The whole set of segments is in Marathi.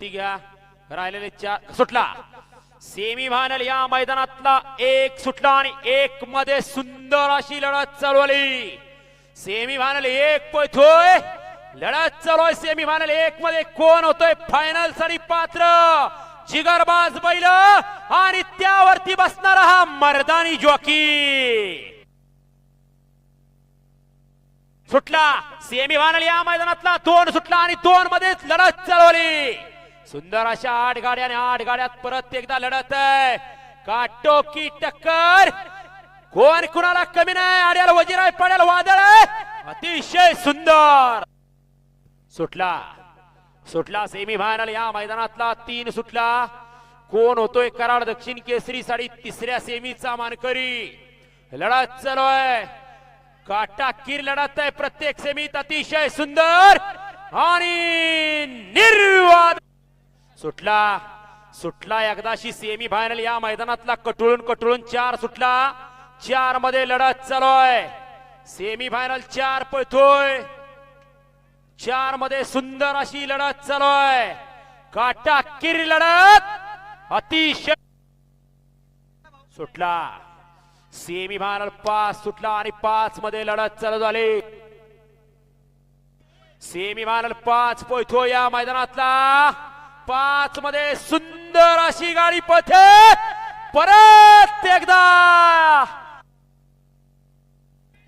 तिघ्या राहिलेले चार सुटला. सेमी फायनल या मैदानातला एक सुटला आणि एक मध्ये सुंदर अशी लढत चालवली सेमी फायनल एक पोहतोय लढत चालू सेमी फायनल एक मध्ये कोण होतोय? फायनलसाठी पात्र. जिगरबाज बैल आणि त्यावरती बसणारा हा मर्दानी जॉकी. सुटला. सेमी फायनल या मैदानातला दोन सुटला आणि दोन मध्येच लढत चालवली सुंदर अशा आठ गाड्या आणि आठ गाड्यात परत एकदा लढत आहे. काटोकी टक्कर. कोण कुणाला कमी नाही? आड्याला वजीर आहे पड्याला वादळ आहे. अतिशय सुंदर. सुटला. सुटला सेमी फायनल या मैदानातला. तीन सुटला. कोण होतोय कराड दक्षिण केसरी साडी तिसऱ्या सेमीचा मानकरी. लढत चालू आहे. काटा किर लढत आहे. प्रत्येक सेमीत अतिशय सुंदर आणि निर्वाद सुटला. सुटला एकदाशी सेमी फायनल या मैदानातला कटुळून कटुळून चार सुटला. चारमध्ये लढत चालोय. सेमी फायनल चार पळतोय. चारमध्ये सुंदर अशी लढत चालूय. काटा किर लढत. अतिशय सुटला. सेमी फायनल पाच सुटला आणि पाच मध्ये लढत चालू झाली. सेमी फायनल पाच पोहतो या मैदानातला. पाच मध्ये सुंदर अशी गाडी पथे. परत एकदा.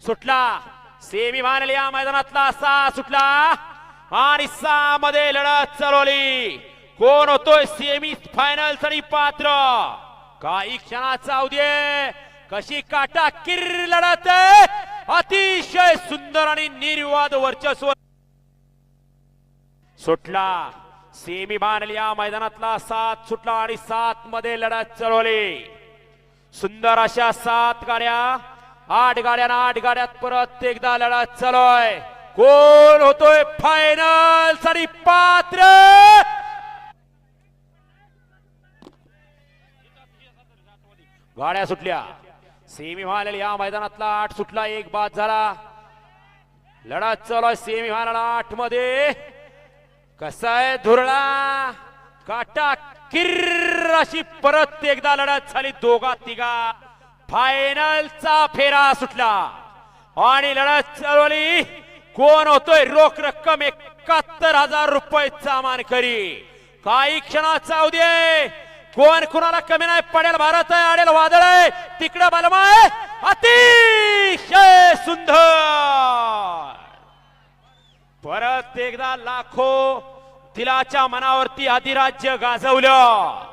सुटला. सेमी फायनल या मैदानातला सहा सुटला. आणि सहा मध्ये लढत चालवली कोण होतोय सेमी फायनलसाठी पात्र? काही क्षणाचा अवधी कशी काटा किर लढत अतिशय सुंदर आणि निर्वाद वर्चस्व. सुटला. सेमी फायनल या मैदानातला सात सुटला आणि सात मध्ये लढत चढवली सुंदर अशा सात गाड्या आठ गाड्या आठ गाड्यात परत एकदा लढत चालू कोण होतोय फायनलसाठी पात्र! गाड्या सुटल्या. सेमी फायनल या मैदानातला आठ सुटला एक बाद झाला. लढत चालू आहे सेमी फायनल आठमध्ये कसा आहे धुरळा? काटा किर्र अशी परत एकदा लढत झाली दोघा तिघा. फायनलचा फेरा सुटला. आणि लढत चालवली कोण होतोय रोख रक्कम एकाहत्तर हजार रुपये मानकरी. काही क्षणाचा दे. कोण कुणाला कमी नाही पडेल? भारत आहे आडेल वादळ आहे. तिकडं बलमा आहे. अतिशय एकदा लाखो दिलाच्या मनावरती अधिराज्य गाजवलं.